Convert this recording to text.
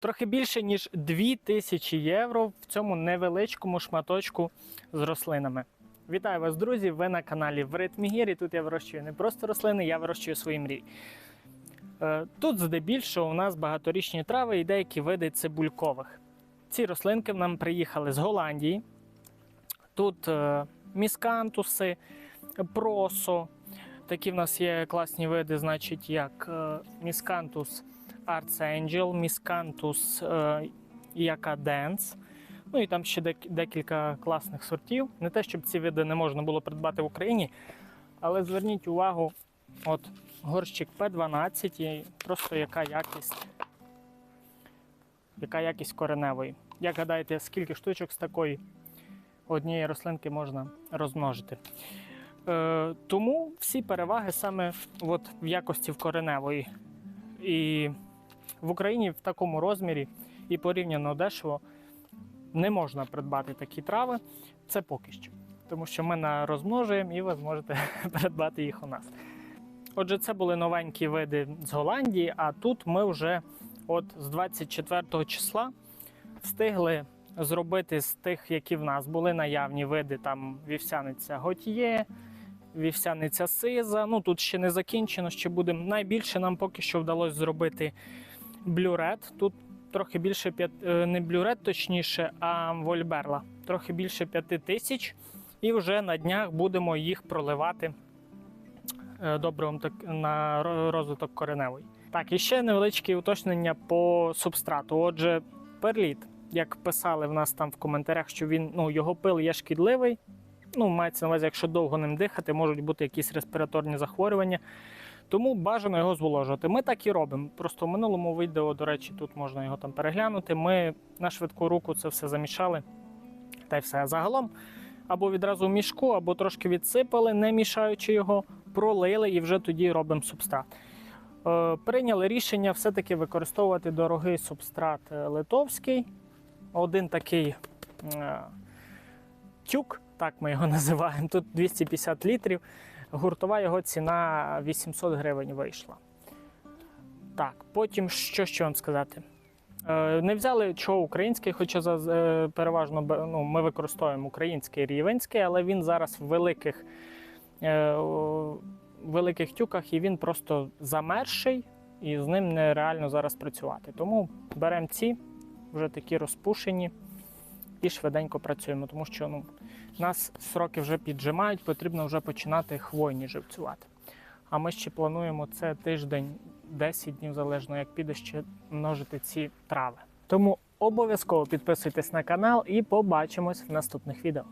Трохи більше ніж 2000 євро в цьому невеличкому шматочку з рослинами. Вітаю вас, друзі! Ви на каналі в ритмі. І тут я вирощую не просто рослини, я вирощую свої мрії. Е, Тут здебільшого у нас багаторічні трави і деякі види цибулькових. Ці рослинки нам приїхали з Голландії. Тут е, міскантуси, просо. Такі в нас є класні види, значить, як е, міскантус Archangel, міскантус е, Якаденс. Ну і там ще дек- декілька класних сортів. Не те, щоб ці види не можна було придбати в Україні, але зверніть увагу, от горщик P12 і просто яка якість, яка якість кореневої. Як гадаєте, скільки штучок з такої однієї рослинки можна розмножити? Е, тому всі переваги саме от в якості в кореневої. І в Україні в такому розмірі і порівняно дешево не можна придбати такі трави. Це поки що. Тому що ми на розмножуємо і ви зможете придбати їх у нас. Отже, це були новенькі види з Голландії, а тут ми вже от з 24 числа встигли зробити з тих, які в нас були наявні види, там вівсяниця Готьє, вівсяниця Сиза. Ну тут ще не закінчено, ще буде. Найбільше нам поки що вдалося зробити блюрет. Тут трохи більше п'ят... е, не блюрет, точніше, а вольберла. Трохи більше п'яти тисяч. І вже на днях будемо їх проливати е, добривом на розвиток кореневий. Так, і ще невеличке уточнення по субстрату. Отже, перліт, як писали в нас там в коментарях, що він ну, його пил є шкідливий. Ну, мається на увазі, якщо довго ним дихати, можуть бути якісь респіраторні захворювання. Тому бажано його зволожувати. Ми так і робимо. Просто в минулому відео, до речі, тут можна його там переглянути. Ми на швидку руку це все замішали. Та й все. Загалом або відразу в мішку, або трошки відсипали, не мішаючи його, пролили і вже тоді робимо субстрат. Е, прийняли рішення все-таки використовувати дорогий субстрат е, литовський. Один такий е, тюк, так ми його називаємо. Тут 250 літрів. Гуртова його ціна 800 гривень вийшла. Так, потім що ще вам сказати? Е, Не взяли чого український, хоча е, переважно ну, ми використовуємо український рівенський, але він зараз в великих, е, великих тюках і він просто замерший, і з ним нереально зараз працювати. Тому беремо ці, вже такі розпушені, і швиденько працюємо, тому що ну, нас сроки вже піджимають, потрібно вже починати хвойні живцювати. А ми ще плануємо це тиждень, 10 днів, залежно як піде ще множити ці трави. Тому обов'язково підписуйтесь на канал і побачимось в наступних відео.